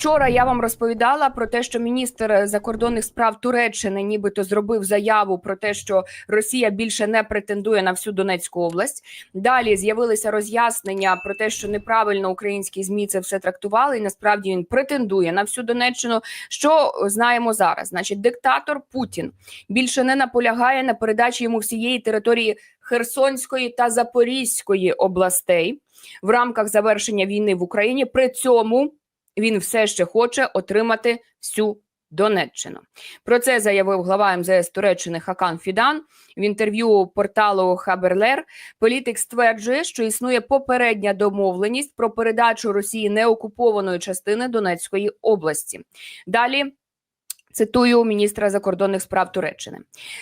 Вчора я вам розповідала про те, що міністр закордонних справ Туреччини нібито зробив заяву про те, що Росія більше не претендує на всю Донецьку область. Далі з'явилися роз'яснення про те, що неправильно українські змі це все трактували. І насправді він претендує на всю Донеччину. Що знаємо зараз? Значить, диктатор Путін більше не наполягає на передачі йому всієї території Херсонської та Запорізької областей в рамках завершення війни в Україні. При цьому він все ще хоче отримати всю Донеччину. Про це заявив глава МЗС Туреччини Хакан Фідан в інтерв'ю порталу Хаберлер. Політик стверджує, що існує попередня домовленість про передачу Росії неокупованої частини Донецької області. Далі. Цитую міністра закордонних справ Туреччини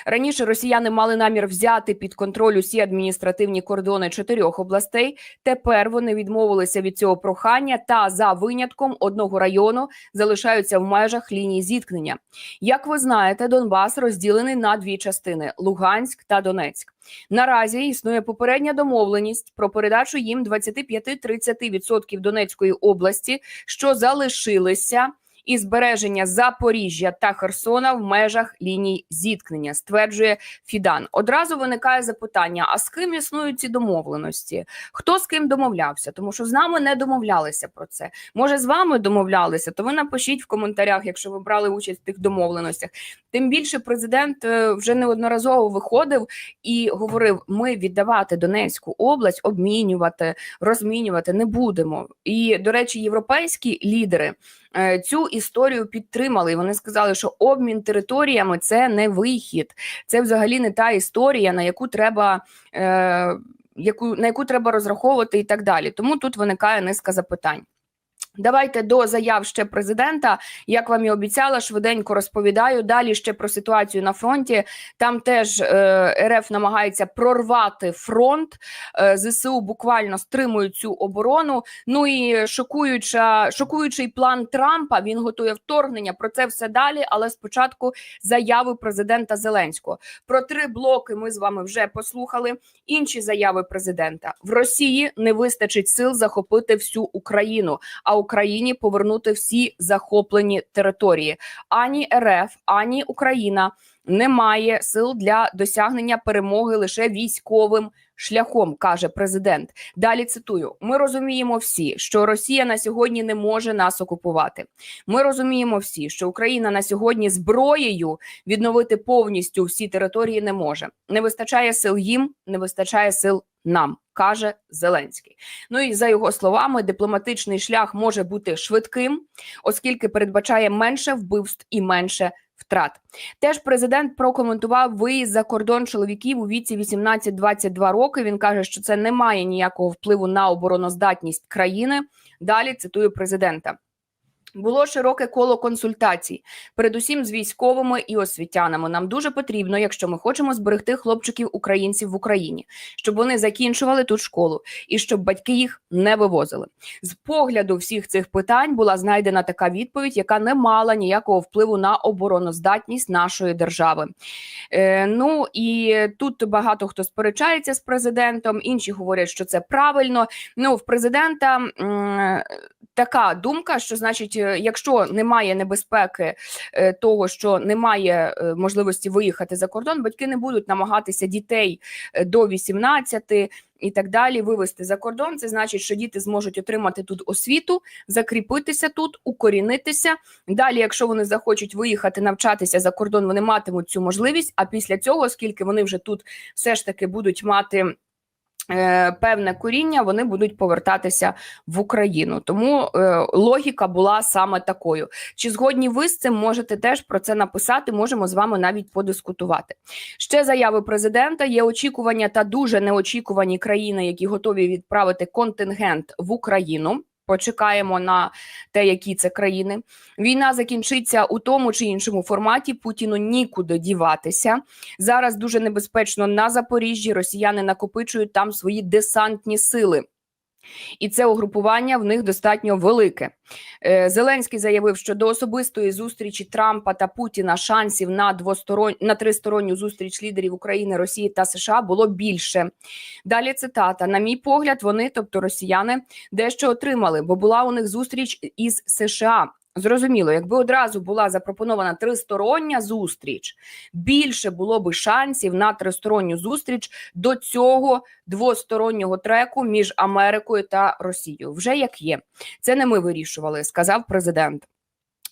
раніше. Росіяни мали намір взяти під контроль усі адміністративні кордони чотирьох областей. Тепер вони відмовилися від цього прохання та за винятком одного району залишаються в межах лінії зіткнення. Як ви знаєте, Донбас розділений на дві частини: Луганськ та Донецьк. Наразі існує попередня домовленість про передачу їм 25-30% Донецької області, що залишилися і збереження Запоріжжя та Херсона в межах ліній зіткнення, стверджує Фідан. Одразу виникає запитання: а з ким існують ці домовленості? Хто з ким домовлявся? Тому що з нами не домовлялися про це. Може, з вами домовлялися? То ви напишіть в коментарях, якщо ви брали участь в тих домовленостях. Тим більше президент е, вже неодноразово виходив і говорив: ми віддавати Донецьку область, обмінювати, розмінювати не будемо. І до речі, європейські лідери цю історію підтримали. І Вони сказали, що обмін територіями це не вихід, це взагалі не та історія, на яку треба. Е, яку на яку треба розраховувати і так далі, тому тут виникає низка запитань. Давайте до заяв ще президента. Як вам і обіцяла, швиденько розповідаю. Далі ще про ситуацію на фронті. Там теж е, РФ намагається прорвати фронт. Е, ЗСУ буквально стримують цю оборону. Ну і шокуюча, шокуючий план Трампа. Він готує вторгнення. Про це все далі. Але спочатку заяви президента Зеленського. Про три блоки ми з вами вже послухали. Інші заяви президента в Росії не вистачить сил захопити всю Україну. А Україні повернути всі захоплені території. Ані РФ, ані Україна не має сил для досягнення перемоги лише військовим шляхом, каже президент. Далі цитую: ми розуміємо всі, що Росія на сьогодні не може нас окупувати. Ми розуміємо всі, що Україна на сьогодні зброєю відновити повністю всі території не може. Не вистачає сил їм, не вистачає сил нам. Каже Зеленський. Ну і за його словами, дипломатичний шлях може бути швидким, оскільки передбачає менше вбивств і менше втрат. Теж президент прокоментував виїзд за кордон чоловіків у віці 18-22 роки. Він каже, що це не має ніякого впливу на обороноздатність країни. Далі цитую президента. Було широке коло консультацій, передусім з військовими і освітянами. Нам дуже потрібно, якщо ми хочемо зберегти хлопчиків українців в Україні, щоб вони закінчували тут школу і щоб батьки їх не вивозили. З погляду всіх цих питань була знайдена така відповідь, яка не мала ніякого впливу на обороноздатність нашої держави. Е, ну і тут багато хто сперечається з президентом. Інші говорять, що це правильно. Ну в президента. М Така думка, що значить, е, якщо немає небезпеки е, того, що немає е, можливості виїхати за кордон, батьки не будуть намагатися дітей до 18 і так далі вивести за кордон. Це значить, що діти зможуть отримати тут освіту, закріпитися тут, укорінитися. Далі, якщо вони захочуть виїхати навчатися за кордон, вони матимуть цю можливість. А після цього, оскільки вони вже тут все ж таки будуть мати. Е, певне коріння вони будуть повертатися в Україну, тому е, логіка була саме такою. Чи згодні ви з цим можете теж про це написати? Можемо з вами навіть подискутувати. Ще заяви президента є очікування та дуже неочікувані країни, які готові відправити контингент в Україну. Почекаємо на те, які це країни. Війна закінчиться у тому чи іншому форматі. Путіну нікуди діватися. Зараз дуже небезпечно на Запоріжжі. Росіяни накопичують там свої десантні сили. І це угрупування в них достатньо велике. Е, Зеленський заявив, що до особистої зустрічі Трампа та Путіна шансів на двосторон... на тристоронню зустріч лідерів України, Росії та США було більше. Далі цитата: на мій погляд, вони, тобто росіяни, дещо отримали, бо була у них зустріч із США. Зрозуміло, якби одразу була запропонована тристороння зустріч, більше було би шансів на тристоронню зустріч до цього двостороннього треку між Америкою та Росією. Вже як є, це не ми вирішували, сказав президент.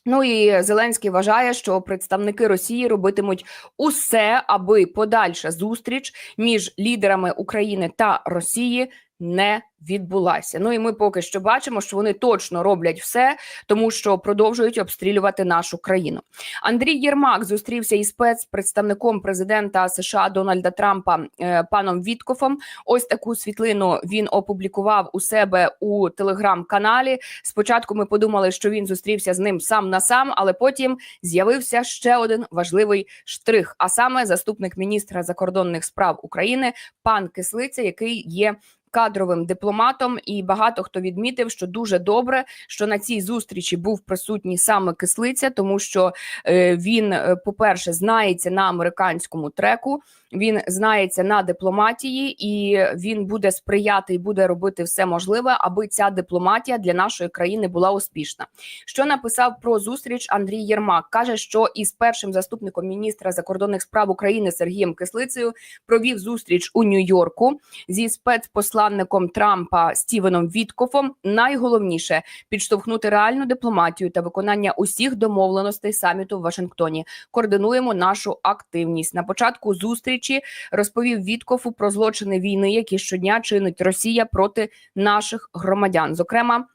Ну і Зеленський вважає, що представники Росії робитимуть усе, аби подальша зустріч між лідерами України та Росії не відбулася. Ну і ми поки що бачимо, що вони точно роблять все, тому що продовжують обстрілювати нашу країну. Андрій Єрмак зустрівся із спецпредставником президента США Дональда Трампа е, паном Віткофом. Ось таку світлину він опублікував у себе у телеграм-каналі. Спочатку ми подумали, що він зустрівся з ним сам на сам, але потім з'явився ще один важливий штрих. А саме заступник міністра закордонних справ України пан Кислиця, який є кадровим дипломатом, і багато хто відмітив, що дуже добре, що на цій зустрічі був присутній саме кислиця, тому що е, він, е, по-перше, знається на американському треку. Він знається на дипломатії, і він буде сприяти і буде робити все можливе, аби ця дипломатія для нашої країни була успішна. Що написав про зустріч Андрій Єрмак? каже, що із першим заступником міністра закордонних справ України Сергієм Кислицею провів зустріч у Нью-Йорку зі спецпосланником Трампа Стівеном Віткофом. Найголовніше підштовхнути реальну дипломатію та виконання усіх домовленостей саміту в Вашингтоні. Координуємо нашу активність на початку зустрічі розповів Віткофу про злочини війни, які щодня чинить Росія проти наших громадян, зокрема.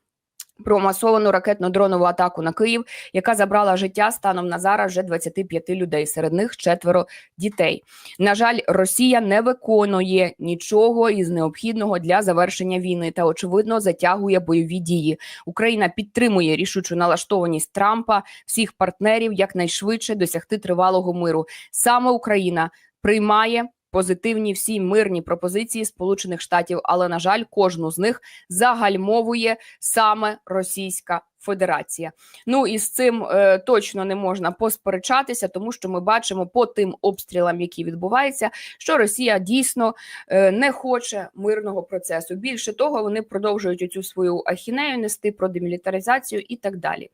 Про масовану ракетно-дронову атаку на Київ, яка забрала життя станом на зараз вже 25 людей. Серед них четверо дітей. На жаль, Росія не виконує нічого із необхідного для завершення війни та очевидно затягує бойові дії. Україна підтримує рішучу налаштованість Трампа, всіх партнерів якнайшвидше досягти тривалого миру. Саме Україна приймає позитивні всі мирні пропозиції Сполучених Штатів, але на жаль, кожну з них загальмовує саме Російська Федерація. Ну і з цим е, точно не можна посперечатися, тому що ми бачимо по тим обстрілам, які відбуваються, що Росія дійсно е, не хоче мирного процесу. Більше того, вони продовжують цю свою ахінею нести про демілітаризацію і так далі.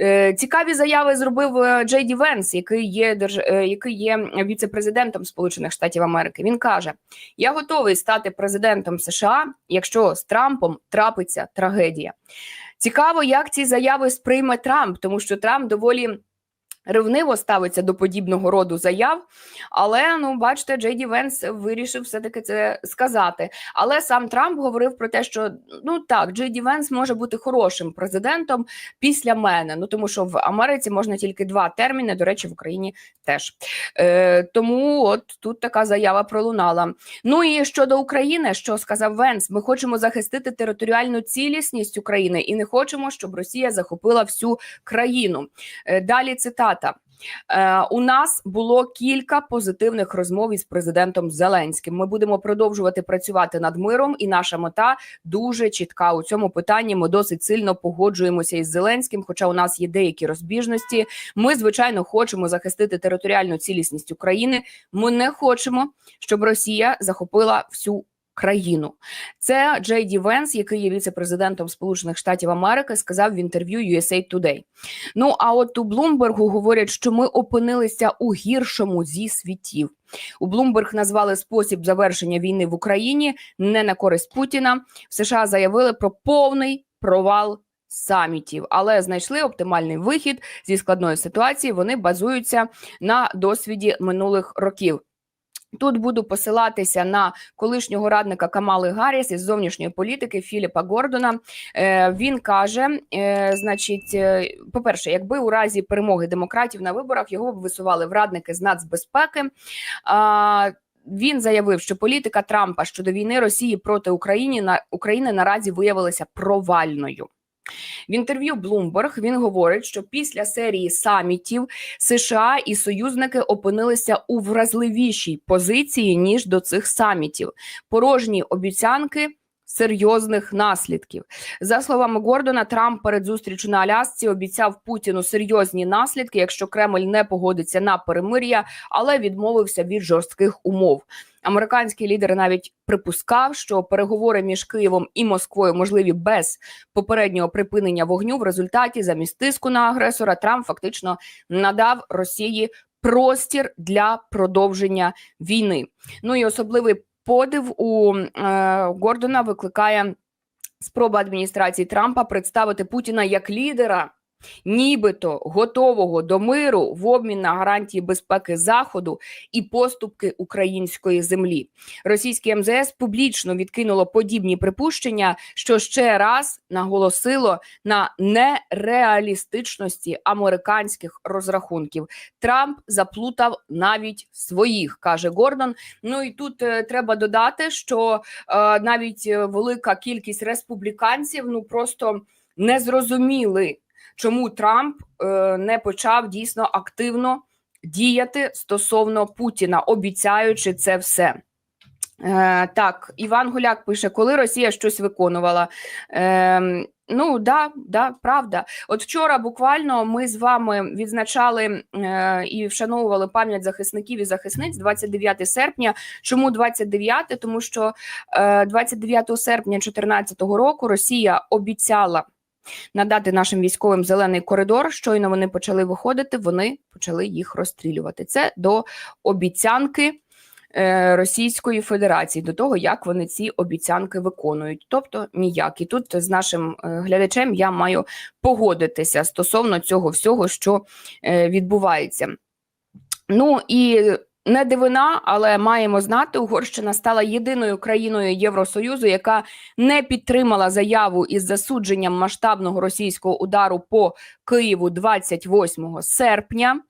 Е, цікаві заяви зробив е, Джей Ді Венс, який є держ... е, який є віце-президентом Сполучених Штатів Америки. Він каже: Я готовий стати президентом США, якщо з Трампом трапиться трагедія. Цікаво, як ці заяви сприйме Трамп, тому що Трамп доволі. Ревниво ставиться до подібного роду заяв, але ну бачите, Джей Ді Венс вирішив все таки це сказати. Але сам Трамп говорив про те, що ну так, Джей Ді Венс може бути хорошим президентом після мене. Ну тому що в Америці можна тільки два терміни. До речі, в Україні теж Е, тому от тут така заява пролунала. Ну і щодо України, що сказав Венс, ми хочемо захистити територіальну цілісність України і не хочемо, щоб Росія захопила всю країну. Е, Далі цитата. Е, У нас було кілька позитивних розмов із президентом Зеленським. Ми будемо продовжувати працювати над миром, і наша мета дуже чітка у цьому питанні. Ми досить сильно погоджуємося із Зеленським. Хоча у нас є деякі розбіжності. Ми звичайно хочемо захистити територіальну цілісність України. Ми не хочемо, щоб Росія захопила всю країну. Це Джей Ді Венс, який є віце-президентом Сполучених Штатів Америки, сказав в інтерв'ю USA Today. Ну а от у Блумбергу говорять, що ми опинилися у гіршому зі світів. У Блумберг назвали спосіб завершення війни в Україні не на користь Путіна. В США заявили про повний провал. Самітів, але знайшли оптимальний вихід зі складної ситуації. Вони базуються на досвіді минулих років. Тут буду посилатися на колишнього радника Камали Гарріс із зовнішньої політики Філіпа Гордона. Е, він каже: е, значить, е, по-перше, якби у разі перемоги демократів на виборах його б висували в радники з нацбезпеки. Він заявив, що політика Трампа щодо війни Росії проти України на України наразі виявилася провальною. В інтерв'ю Bloomberg він говорить, що після серії самітів США і союзники опинилися у вразливішій позиції ніж до цих самітів. Порожні обіцянки. Серйозних наслідків за словами Гордона, Трамп перед зустрічю на Алясці обіцяв Путіну серйозні наслідки, якщо Кремль не погодиться на перемир'я, але відмовився від жорстких умов. Американський лідер навіть припускав, що переговори між Києвом і Москвою можливі без попереднього припинення вогню. В результаті замість тиску на агресора Трамп фактично надав Росії простір для продовження війни. Ну і особливий подив у е, Гордона викликає спроба адміністрації Трампа представити Путіна як лідера, нібито готового до миру в обмін на гарантії безпеки Заходу і поступки української землі. Російське МЗС публічно відкинуло подібні припущення, що ще раз наголосило на нереалістичності американських розрахунків. Трамп заплутав навіть своїх, каже Гордон. Ну і тут е, треба додати, що е, навіть е, велика кількість республіканців ну просто не зрозуміли, чому Трамп е, не почав дійсно активно діяти стосовно Путіна, обіцяючи це все. Е, так, Іван Гуляк пише, коли Росія щось виконувала. Е, ну да, да, правда. От вчора буквально ми з вами відзначали е, і вшановували пам'ять захисників і захисниць 29 серпня. Чому 29? Тому що е, 29 серпня 2014 року Росія обіцяла надати нашим військовим зелений коридор. Щойно вони почали виходити, вони почали їх розстрілювати. Це до обіцянки е, Російської Федерації, до того, як вони ці обіцянки виконують. Тобто ніяк. І тут з нашим е, глядачем я маю погодитися стосовно цього всього, що е, відбувається. Ну і не дивина, але маємо знати, Угорщина стала єдиною країною Євросоюзу, яка не підтримала заяву із засудженням масштабного російського удару по Києву 28 серпня.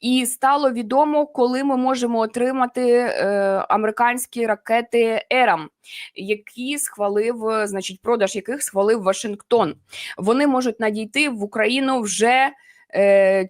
І стало відомо, коли ми можемо отримати е, американські ракети Ерам, які схвалив, значить, продаж яких схвалив Вашингтон. Вони можуть надійти в Україну вже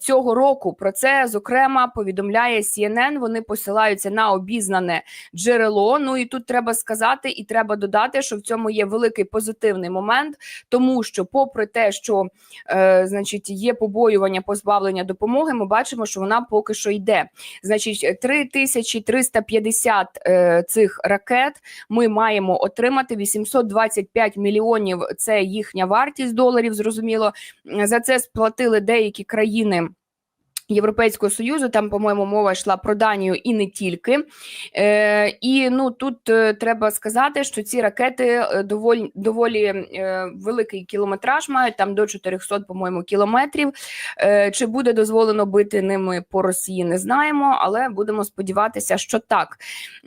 цього року. Про це зокрема повідомляє CNN, Вони посилаються на обізнане джерело. Ну і тут треба сказати, і треба додати, що в цьому є великий позитивний момент, тому що, попри те, що е, значить є побоювання позбавлення допомоги, ми бачимо, що вона поки що йде. Значить, 3350 е, цих ракет ми маємо отримати 825 мільйонів. Це їхня вартість доларів. Зрозуміло, за це сплатили деякі країни. Європейського союзу там, по-моєму, мова йшла про Данію і не тільки. Е, І ну тут е, треба сказати, що ці ракети е, доволі доволі е, великий кілометраж мають там до 400, по-моєму, кілометрів. Е, Чи буде дозволено бити ними по Росії, не знаємо, але будемо сподіватися, що так.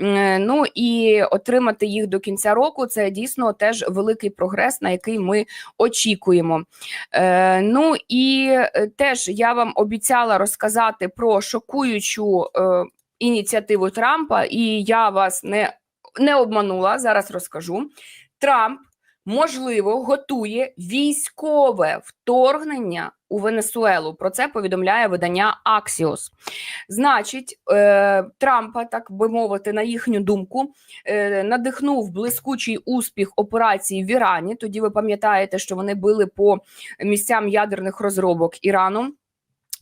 Е, ну і отримати їх до кінця року це дійсно теж великий прогрес, на який ми очікуємо. Е, Ну і е, теж я вам обіцяла розказати про шокуючу е, ініціативу Трампа, і я вас не, не обманула. Зараз розкажу. Трамп можливо готує військове вторгнення у Венесуелу. Про це повідомляє видання Axios. Значить, е, Трампа, так би мовити, на їхню думку, е, надихнув блискучий успіх операції в Ірані. Тоді ви пам'ятаєте, що вони били по місцям ядерних розробок Ірану.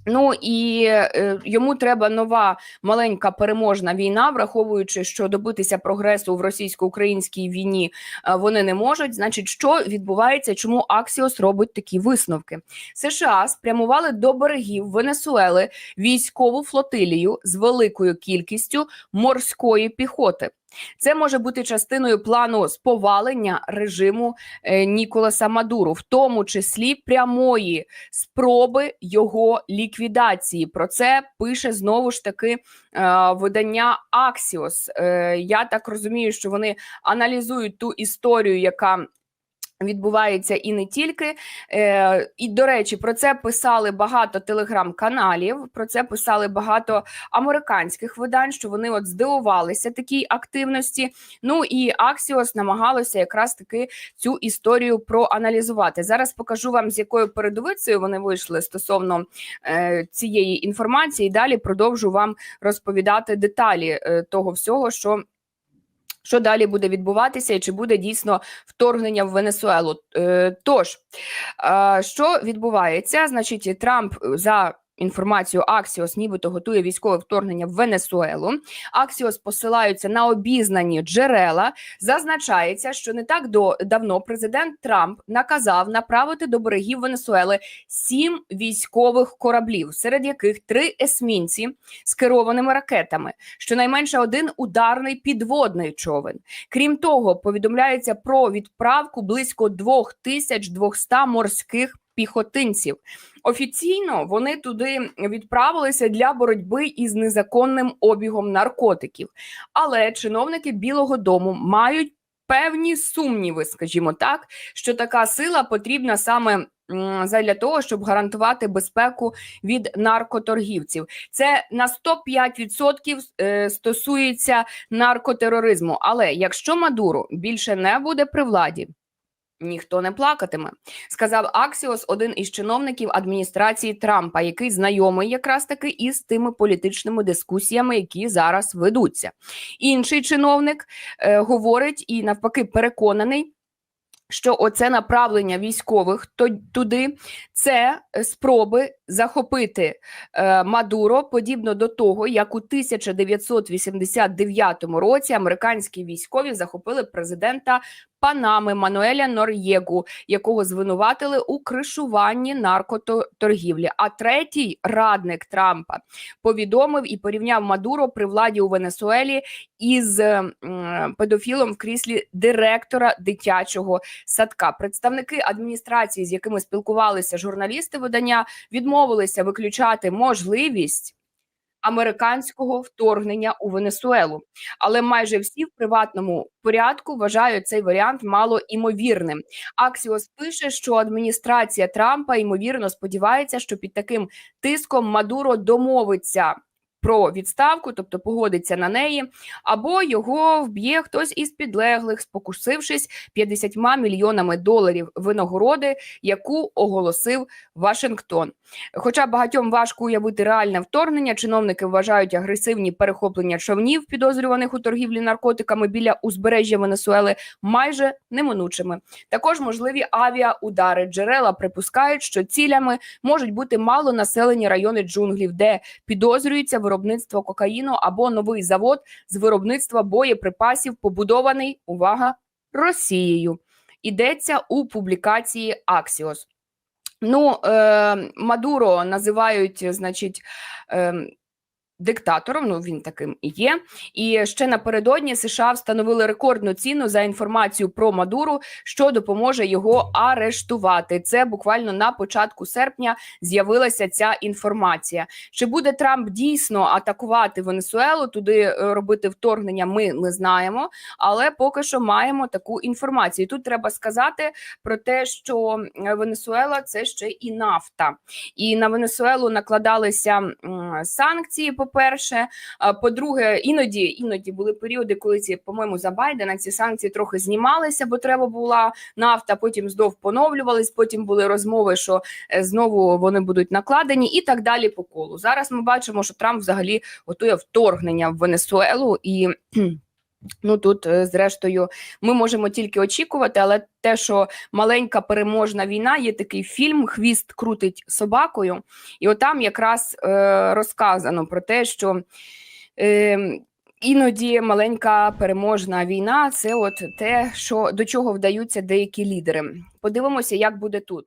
Ну і е, йому треба нова маленька переможна війна, враховуючи, що добитися прогресу в російсько-українській війні е, вони не можуть. Значить, що відбувається, чому Аксіос робить такі висновки? США спрямували до берегів Венесуели військову флотилію з великою кількістю морської піхоти. Це може бути частиною плану сповалення режиму е, Ніколаса Мадуру, в тому числі прямої спроби його ліквідації. Про це пише знову ж таки е, видання Axios. Е, я так розумію, що вони аналізують ту історію, яка Відбувається і не тільки. Е, І, до речі, про це писали багато телеграм-каналів, про це писали багато американських видань, що вони от здивувалися такій активності. Ну і Аксіос намагалося якраз таки цю історію проаналізувати. Зараз покажу вам, з якою передовицею вони вийшли стосовно е, цієї інформації. Далі продовжу вам розповідати деталі е, того всього, що. Що далі буде відбуватися, і чи буде дійсно вторгнення в Венесуелу? Е, тож, е, що відбувається? Значить, Трамп за інформацію, Аксіос нібито готує військове вторгнення в Венесуелу. Аксіос посилаються на обізнані джерела. Зазначається, що не так до давно президент Трамп наказав направити до берегів Венесуели сім військових кораблів, серед яких три есмінці з керованими ракетами, щонайменше один ударний підводний човен. Крім того, повідомляється про відправку близько 2200 морських піхотинців. Офіційно вони туди відправилися для боротьби із незаконним обігом наркотиків. Але чиновники Білого Дому мають певні сумніви, скажімо так, що така сила потрібна саме задля того, щоб гарантувати безпеку від наркоторгівців. Це на 105% е, стосується наркотероризму. Але якщо Мадуро більше не буде при владі. Ніхто не плакатиме, сказав Аксіос, один із чиновників адміністрації Трампа, який знайомий якраз таки із тими політичними дискусіями, які зараз ведуться. Інший чиновник е, говорить і навпаки переконаний. Що оце направлення військових туди це е, спроби захопити е, Мадуро, подібно до того, як у 1989 році американські військові захопили президента Панами Мануеля Нор'єгу, якого звинуватили у кришуванні наркоторгівлі. А третій радник Трампа повідомив і порівняв Мадуро при владі у Венесуелі із е, педофілом в кріслі директора дитячого садка. Представники адміністрації, з якими спілкувалися журналісти видання, відмовилися виключати можливість. Американського вторгнення у Венесуелу, але майже всі в приватному порядку вважають цей варіант мало імовірним. Аксіос пише, що адміністрація Трампа ймовірно сподівається, що під таким тиском Мадуро домовиться про відставку, тобто погодиться на неї, або його вб'є хтось із підлеглих, спокусившись 50 мільйонами доларів винагороди, яку оголосив Вашингтон. Хоча багатьом важко уявити реальне вторгнення, чиновники вважають агресивні перехоплення човнів, підозрюваних у торгівлі наркотиками біля узбережжя Венесуели, майже неминучими. Також можливі авіаудари. Джерела припускають, що цілями можуть бути малонаселені райони джунглів, де підозрюється виробництво кокаїну або новий завод з виробництва боєприпасів, побудований увага Росією. Ідеться у публікації Аксіос. Ну, е, Мадуро називають, значить, е, диктатором. Ну він таким і є. І ще напередодні США встановили рекордну ціну за інформацію про Мадуру, що допоможе його арештувати. Це буквально на початку серпня з'явилася ця інформація. Чи буде Трамп дійсно атакувати Венесуелу, туди е, робити вторгнення? Ми не знаємо, але поки що маємо таку інформацію. Тут треба сказати про те, що е, Венесуела це ще і нафта, і на Венесуелу накладалися санкції. По-перше, по-друге, іноді іноді були періоди, коли ці, по-моєму, за Байдена ці санкції трохи знімалися, бо треба була нафта. Потім знов поновлювались. Потім були розмови, що е, знову вони будуть накладені, і так далі по колу. Зараз ми бачимо, що Трамп взагалі готує вторгнення в Венесуелу і. Ну тут, е, зрештою, ми можемо тільки очікувати, але те, що маленька переможна війна, є такий фільм Хвіст крутить собакою, і отам якраз е, розказано про те, що е, іноді маленька переможна війна це от те, що до чого вдаються деякі лідери. Подивимося, як буде тут.